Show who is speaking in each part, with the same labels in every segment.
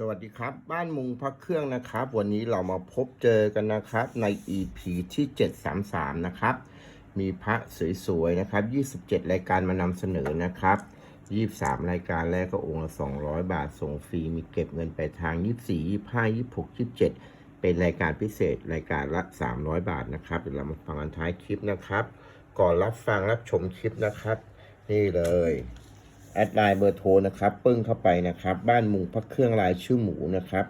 Speaker 1: สวัสดีครับ บ้านมุงพักเครื่องนะครับ วันนี้เรามาพบเจอกันนะครับใน EP ที่ 733 นะครับ มีพระสวยๆ นะครับ 27 รายการมานำเสนอนะครับ 23 รายการแรกก็องค์ละ 200 บาทส่งฟรี มีเก็บเงินไปลายทาง 24 25 26 27 เป็นรายการพิเศษรายการละ 300 บาทนะครับเดี๋ยวเรามาฟังกันท้ายคลิปนะครับ ก่อนรับฟังรับชมคลิปนะครับ นี่เลย แอดไลน์เบอร์โทรนะครับ ปึ้งเข้าไปนะครับ บ้านมุงพักเครื่องลายชื่อหมูนะครับ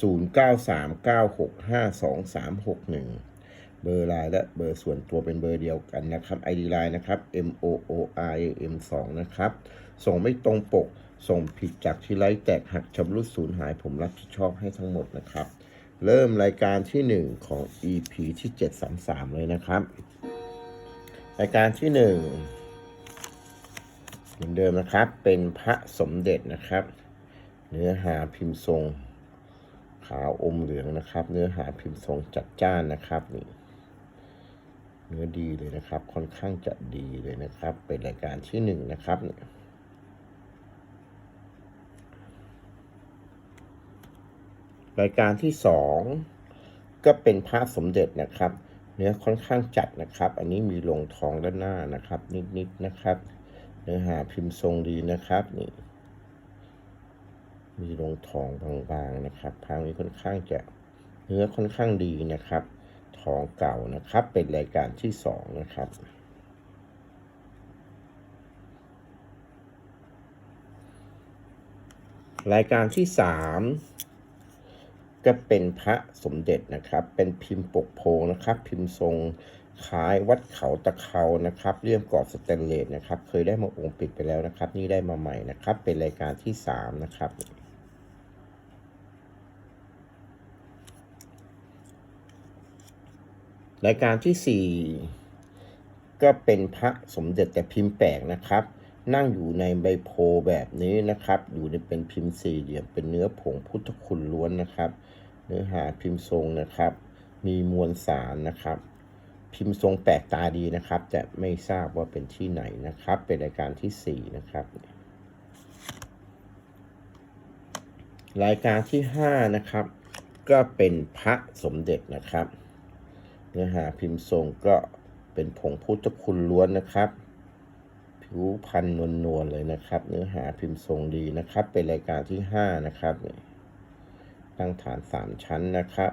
Speaker 1: 0939652361 เบอร์ไลน์และเบอร์ส่วนตัวเป็นเบอร์เดียวกันนะครับ ID ไลน์นะครับ M O O R A M 2นะครับ ส่งไม่ตรงปก ส่งผิดจากที่ไลฟ์แตกหักชำรุดสูญหายผมรับผิดชอบให้ทั้งหมดนะครับ เริ่มรายการที่ 1 ของ EP ที่ 733 เลยนะครับ รายการที่ 1 เหมือนเดิมนะครับ เป็นพระสมเด็จนะครับ เนื้อหาพิมพ์ทรง ขาวอมเหลืองนะครับ เนื้อหาพิมพ์ทรงจัดจ้านนะครับนี่เนื้อดีเลยนะครับ ค่อนข้างจะดีเลยนะครับ เป็นรายการที่หนึ่งนะครับเนี่ยรายการที่สองก็เป็นพระสมเด็จนะครับ เนื้อค่อนข้างจัดนะครับ อันนี้มีลงทองด้านหน้านะครับ นิดๆนะครับ เนื้อหาพิมพ์ทรงดีนะครับนี่มีลงทองบางๆนะครับพางนี้ค่อนข้างจะเนื้อค่อนข้างดีนะครับทองเก่านะครับ เป็นรายการที่สองนะครับรายการที่สามก็เป็นพระสมเด็จนะครับ เป็นพิมพ์ปกโพนะครับ พิมพ์ทรง คล้ายวัดเขาตะเขานะครับเลี่ยมกรอบสแตนเลสนะครับ เคยได้มาองค์ปิดไปแล้วนะครับ นี่ได้มาใหม่นะครับ เป็นรายการที่สามนะครับรายการที่สี่ก็เป็นพระสมเด็จแต่พิมพ์แปลกนะครับ นั่งอยู่ในใบโพแบบนี้นะครับ อยู่ในเป็นพิมพ์สี่เหลี่ยมเป็นเนื้อผงพุทธคุณล้วนนะครับ เนื้อหาพิมพ์ทรงนะครับ มีมวลสารนะครับ พิมพ์ทรงแปลกตาดีนะครับ แต่ไม่ทราบว่าเป็นที่ไหนนะครับ เป็นรายการที่สี่นะครับ รายการที่ห้านะครับ ก็เป็นพระสมเด็จนะครับ เนื้อหาพิมพ์ทรงก็เป็นผงพุทธคุณล้วนนะครับผิวพันนวลนวลๆเลยนะครับ เนื้อหาพิมพ์ทรงดีนะครับ เป็นรายการที่ห้านะครับตั้งฐานสามชั้นนะครับ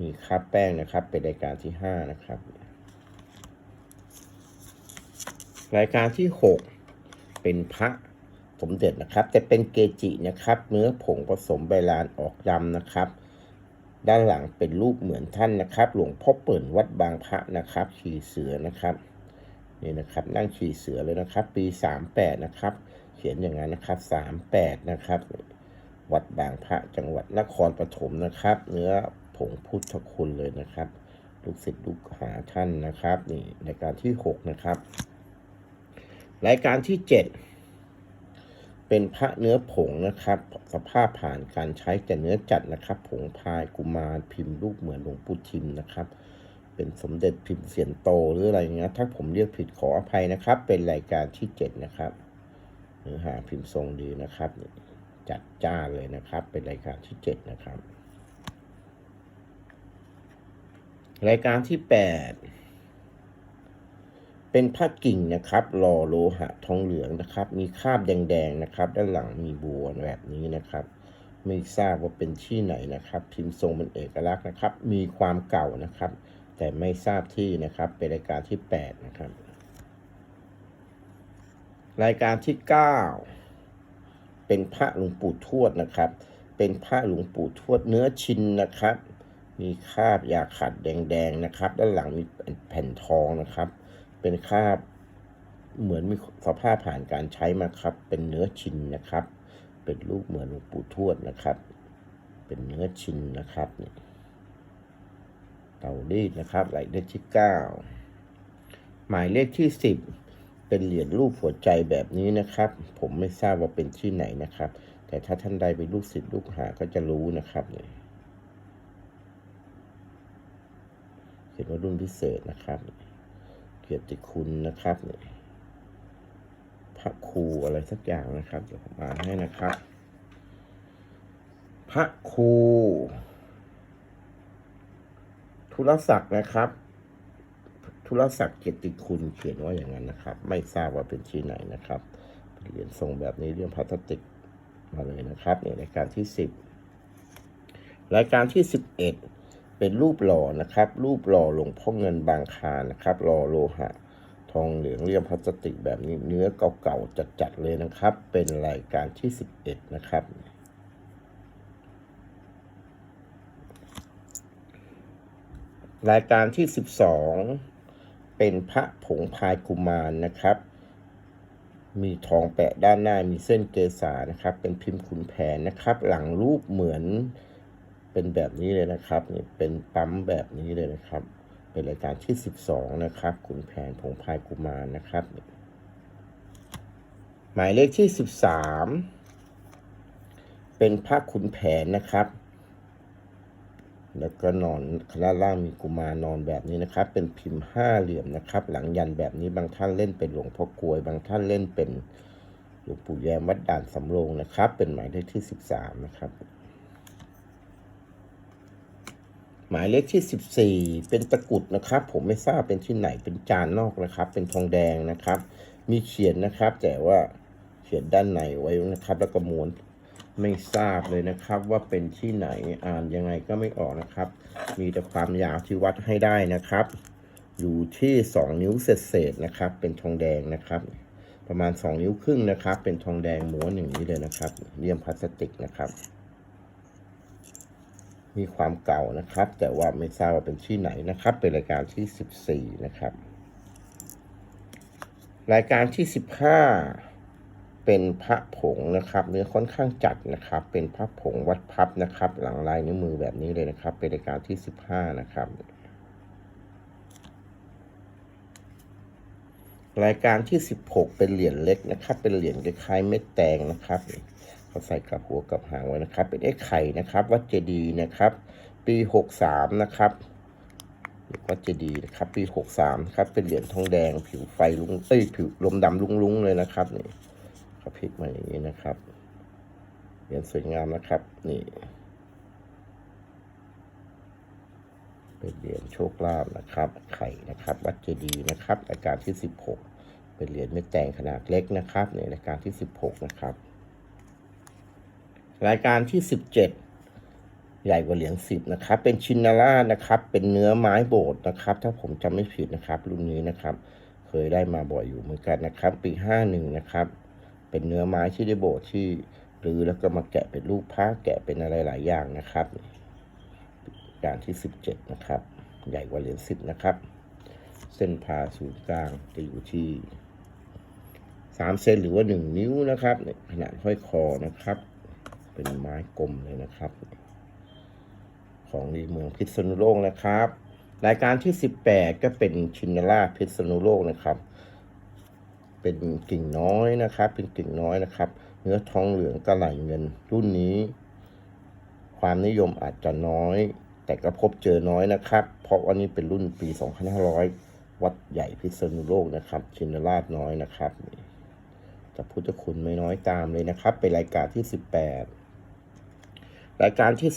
Speaker 1: มีคราบแป้งนะครับ เป็นรายการที่ห้านะครับ รายการที่หกเป็นพระสมเด็จนะครับแต่เป็นเกจินะครับ เนื้อผงผสมใบลานออกดำนะครับ ด้านหลังเป็นรูปเหมือนท่านนะครับ หลวงพ่อเปิ่นวัดบางพระนะครับขี่เสือนะครับนี่นะครับนั่งขี่เสือเลยนะครับ ปี38นะครับ เขียนอย่างนั้นนะครับ38นะครับ วัดบางพระจังหวัดนครปฐมนะครับ เนื้อ ผงพุทธคุณเลยนะครับ ลูกศิษย์ลูกหาท่านนะครับ นี่รายการที่ 6 นะครับ รายการที่ 7 เป็นพระเนื้อผงนะครับ สภาพผ่านการใช้แต่เนื้อจัดนะครับ ผงพายกุมารพิมพ์รูปเหมือนหลวงปู่ทิมนะครับเป็นสมเด็จพิมพ์เสียนโตหรืออะไรอย่างเงี้ยถ้าผมเรียกผิดขออภัยนะครับ เป็นรายการที่ 7 นะครับเนื้อหาพิมพ์ทรงดีนะครับ จัดจ้าเลยนะครับ เป็นรายการที่ 7 นะครับ รายการที่ 8 เป็นผ้ากิ่งนะครับหล่อโลหะทองเหลืองนะครับ มีคราบแดง ๆ นะครับ ด้านหลังมีบัวแบบนี้นะครับ ไม่ทราบว่าเป็นที่ไหนนะครับ พิมพ์ทรงเป็นเอกลักษณ์นะครับ มีความเก่านะครับ แต่ไม่ทราบที่นะครับ เป็นรายการที่ 8 นะครับ รายการที่ 9 เป็นพระหลวงปู่ทวดนะครับ เป็นพระหลวงปู่ทวดเนื้อชินนะครับ มีคราบยาขัดแดงๆนะครับ ด้านหลังมีแผ่นทองนะครับ เป็นคราบเหมือนมีสภาพผ่านการใช้มาครับ เป็นเนื้อชินนะครับ เป็นรูปเหมือนหลวงปู่ทวดนะครับ เป็นเนื้อชินนะครับนี่เตารีดนะครับหมายเลขที่เก้าหมายเลขที่สิบเป็นเหรียญรูปหัวใจแบบนี้นะครับ ผมไม่ทราบว่าเป็นที่ไหนนะครับ แต่ถ้าท่านใดเป็นลูกศิษย์ลูกหาก็จะรู้นะครับนี่ย นว่ารุ่นพิเศษนะครับ เกียรติคุณนะครับนี่พระครูอะไรสักอย่างนะครับเดี๋ยวผมอ่านให้นะครับ พระครูธุรศักดิ์นะครับ ธุรศักดิ์เกียรติคุณเขียนว่าอย่างนั้นนะครับ ไม่ทราบว่าเป็นที่ไหนนะครับเหรียญทรงแบบนี้เรื่องพลาสติกมาเลยนะครับในรายการที่สิบรายการที่สิบเอ็ด เป็นรูปหล่อนะครับ รูปหล่อหลวงพ่อเงินบางคานะครับหล่อโลหะ ทองเหลืองเลี่ยมพลาสติกแบบนี้เนื้อเก่าๆจัดๆเลยนะครับ เป็นรายการที่สิบเอ็ดนะครับรายการที่ 12 เป็นพระผงพายกุมารนะครับ มีทองแปะด้านหน้ามีเส้นเกษานะครับ เป็นพิมพ์ขุนแผนนะครับ หลังรูปเหมือน เป็นแบบนี้เลยนะครับนี่เป็นปั๊มแบบนี้เลยนะครับ เป็นรายการที่ 12 นะครับขุนแผนผงพายกุมารนะครับ หมายเลขที่ 13 เป็นพระขุนแผนนะครับแล้วก็นอนคณะล่างมีกุมารนอนแบบนี้นะครับ เป็นพิมพ์ห้าเหลี่ยมนะครับ หลังยันแบบนี้บางท่านเล่นเป็นหลวงพ่อกลวย บางท่านเล่นเป็นหลวงปู่แยมวัดด่านสำโรงนะครับ เป็นหมายเลขที่สิบสามนะครับ ห มายเลขที่สิบสี่เป็นตะกรุดนะครับ ผมไม่ทราบเป็นที่ไหนเป็นจานนอกนะครับ เป็นทองแดงนะครับ มีเขียนนะครับ แต่ว่าเขียนด้านในไว้นะครับ แล้วก็ม้วนไม่ทราบเลยนะครับ ว่าเป็นที่ไหนอ่านยังไงก็ไม่ออกนะครับ มีแต่ความยาวที่วัดให้ได้นะครับ อยู่ที่ 2 นิ้วเศษๆนะครับ เป็นทองแดงนะครับ ประมาณ 2 นิ้วครึ่งนะครับ เป็นทองแดงม้วนอย่างนี้เลยนะครับเลี่ยมพลาสติกนะครับ มีความเก่านะครับ แต่ว่าไม่ทราบว่าเป็นที่ไหนนะครับ เป็นรายการที่ 14 นะครับ รายการที่ 15 เป็นพระผงนะครับ เนื้อค่อนข้างจัดนะครับ เป็นพระผงวัดพับนะครับ หลังลายนิ้วมือแบบนี้เลยนะครับ เป็นรายการที่สิบห้านะครับ รายการที่สิบหกเป็นเหรียญเล็กนะครับ เป็นเหรียญคล้ายๆเม็ดแตงนะครับ เขาใส่กับหัวกับหางไว้นะครับ เป็นไอ้ไข่นะครับ วัดเจดีนะครับ ปีหกสามนะครับวัดเจดีนะครับ ปีหกสามครับ เป็นเหรียญทองแดง ผิวไฟลุงเอ้ยผิวลมดำลุงๆเลยนะครับนี่เขาพลิกมาอย่างนี้นะครับเหรียญสวยงามนะครับ นี่เป็นเหรียญโชคลาภนะครับ ไข่นะครับ วัดเจดีนะครับรายการที่สิบหกเป็นเหรียญเม็ดแตงขนาดเล็กนะครับ ในรายการที่สิบหกนะครับ รายการที่สิบเจ็ดใหญ่กว่าเหรียญสิบนะครับ เป็นชินนาร่านะครับ เป็นเนื้อไม้โบดนะครับ ถ้าผมจำไม่ผิดนะครับ รุ่นนี้นะครับ เคยได้มาบ่อยอยู่เหมือนกันนะครับ ปีห้าหนึ่งนะครับ เป็นเนื้อไม้ที่ได้โบดที่รื้อแล้วก็มาแกะเป็นรูปพระแกะเป็นอะไรหลายอย่างนะครับการที่สิบเจ็ดนะครับ ใหญ่กว่าเหรียญสิบนะครับ เส้นผ่าศูนย์กลางจะอยู่ที่สามเซนหรือว่าหนึ่งนิ้วนะครับขนาดห้อยคอนะครับ เป็นไม้กลมเลยนะครับ ของดีเมืองพิษณุโลกนะครับ รายการที่สิบแปดก็เป็นชินนาราพิษณุโลกนะครับ เป็นกิ่งน้อยนะครับ เป็นกิ่งน้อยนะครับ เนื้อทองเหลืองกระไหลเงินรุ่นนี้ ความนิยมอาจจะน้อย แต่ก็พบเจอน้อยนะครับ เพราะว่านี้เป็นรุ่นปี 2500 วัดใหญ่พิษณุโลกนะครับ ชินราน้อยนะครับจะพุทธคุณไม่น้อยตามเลยนะครับ เป็นรายการที่ 18 รายการที่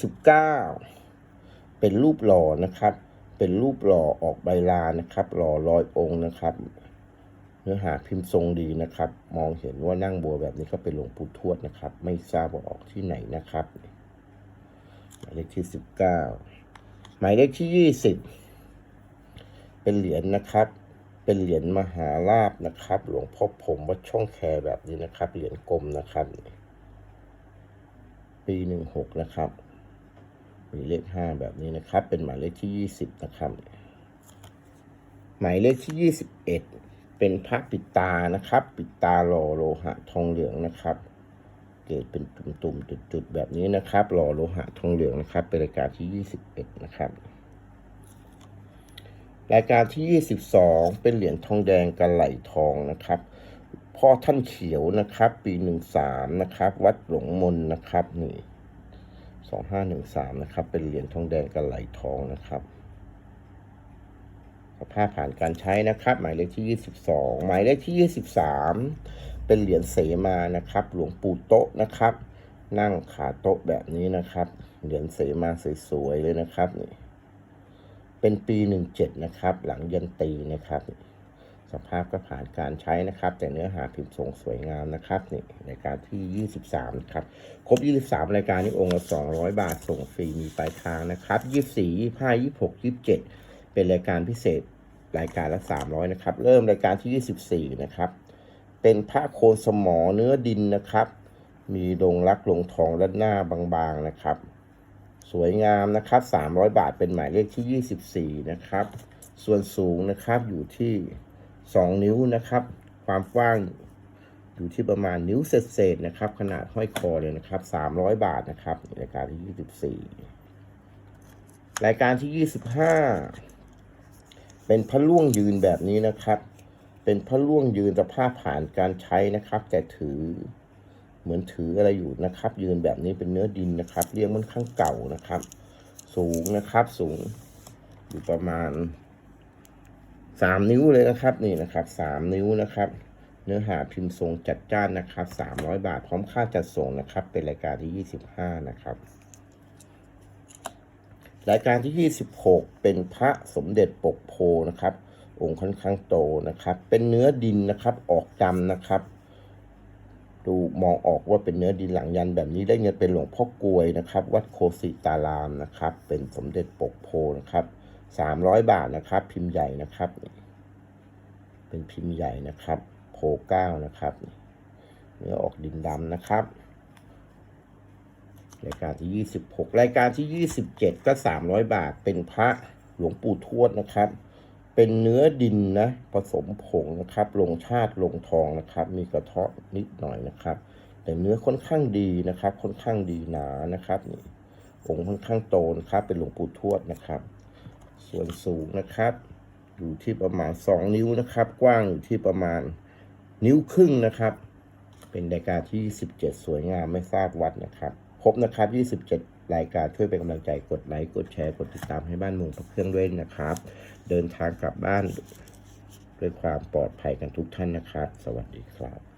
Speaker 1: 19 เป็นรูปหล่อนะครับ เป็นรูปหล่อออกใบลานะครับ หล่อลอยองค์นะครับ เนื้อหาพิมพ์ทรงดีนะครับ มองเห็นว่านั่งบัวแบบนี้ก็เป็นหลวงปู่ทวดนะครับ ไม่ทราบว่าออกที่ไหนนะครับ หมายเลขที่สิบเก้าหมายเลขที่ยี่สิบเป็นเหรียญนะครับ เป็นเหรียญมหาลาบนะครับ หลวงพ่อผมวัดช่องแคแบบนี้นะครับ เหรียญกลมนะครับ ปีหนึ่งหกนะครับ มีเลขห้าแบบนี้นะครับ เป็นหมายเลขที่ยี่สิบนะครับ หมายเลขที่ยี่สิบเอ็ดเป็นพระปิดตานะครับ ปิดตาหล่อโลหะทองเหลืองนะครับเกตเป็นตุ่มๆจุดๆแบบนี้นะครับ หล่อโลหะทองเหลืองนะครับ เป็นรายการที่ 21 นะครับ รายการที่ 22 เป็นเหรียญทองแดงกระไหลทองนะครับ พ่อท่านเขียวนะครับ ปี13นะครับ วัดหลงมนนะครับ นี่2513นะครับ เป็นเหรียญทองแดงกระไหลทองนะครับสภาพผ่านการใช้นะครับ หมายเลขที่ 22 หมายเลขที่ 23 เป็นเหรียญเสมานะครับ หลวงปู่โตะนะครับ นั่งขาโต๊ะแบบนี้นะครับ เหรียญเสมาสวยๆเลยนะครับนี่เป็นปีหนึ่งเจ็ดนะครับ หลังยันตีนะครับ สภาพก็ผ่านการใช้นะครับ แต่เนื้อหาพิมพ์ทรงสวยงามนะครับนี่รายการที่ 23นะครับครบ 23 รายการนี้องค์ละ 200 บาทส่งฟรีมีปลายทางนะครับ24 25 26 27 เป็นรายการพิเศษรายการละ 300นะครับเริ่มรายการที่ 24นะครับเป็นพระโคนสมอเนื้อดินนะครับ มีดงรักลงทองด้านหน้าบางๆนะครับ สวยงามนะครับ 300 บาทเป็นหมายเลขที่ 24 นะครับ ส่วนสูงนะครับอยู่ที่ 2 นิ้วนะครับ ความกว้างอยู่ที่ประมาณนิ้วเศษๆนะครับ ขนาดห้อยคอเลยนะครับ 300 บาทนะครับรายการที่ 24 รายการที่ 25 เป็นพระล่วงยืนแบบนี้นะครับ เป็นพระล่วงยืนสภาพผ่านการใช้นะครับ แต่ถือเหมือนถืออะไรอยู่นะครับ ยืนแบบนี้เป็นเนื้อดินนะครับ เรียกมันข้างเก่านะครับ สูงนะครับ สูงอยู่ประมาณ สามนิ้วเลยนะครับนี่นะครับสามนิ้วนะครับ เนื้อหาพิมพ์ทรงจัดจ้านนะครับสามร้อยบาทพร้อมค่าจัดส่งนะครับ เป็นรายการที่ยี่สิบห้านะครับ รายการที่26เป็นพระสมเด็จปกโพนะครับ องค์ค่อนข้างโตนะครับ เป็นเนื้อดินนะครับออกดำนะครับดูมองออกว่าเป็นเนื้อดินหลังยันแบบนี้ได้เงินเป็นหลวงพ่อกลวยนะครับ วัดโคสิตารามนะครับ เป็นสมเด็จปกโพนะครับ สามร้อยบาทนะครับ พิมพ์ใหญ่นะครับ เป็นพิมพ์ใหญ่นะครับ โพเก้านะครับ เนื้อออกดินดำนะครับ รายการที่26รายการที่27ก็300บาท เป็นพระหลวงปู่ทวดนะครับ เป็นเนื้อดินนะ ผสมผงนะครับ ลงชาติลงทองนะครับ มีกระเทาะนิดหน่อยนะครับ แต่เนื้อค่อนข้างดีนะครับ ค่อนข้างดีหนานะครับนี่องค์ค่อนข้างโตนะครับ เป็นหลวงปู่ทวดนะครับ ส่วนสูงนะครับ อยู่ที่ประมาณ 2 นิ้วนะครับ กว้างอยู่ที่ประมาณนิ้วครึ่งนะครับ เป็นรายการที่17สวยงามไม่ทราบวัดนะครับครบนะครับ 27 รายการช่วยเป็นกำลังใจกดไลค์กดแชร์กดติดตามให้บ้านมุงพระเครื่องด้วยนะครับ เดินทางกลับบ้านด้วยความปลอดภัยกันทุกท่านนะครับ สวัสดีครับ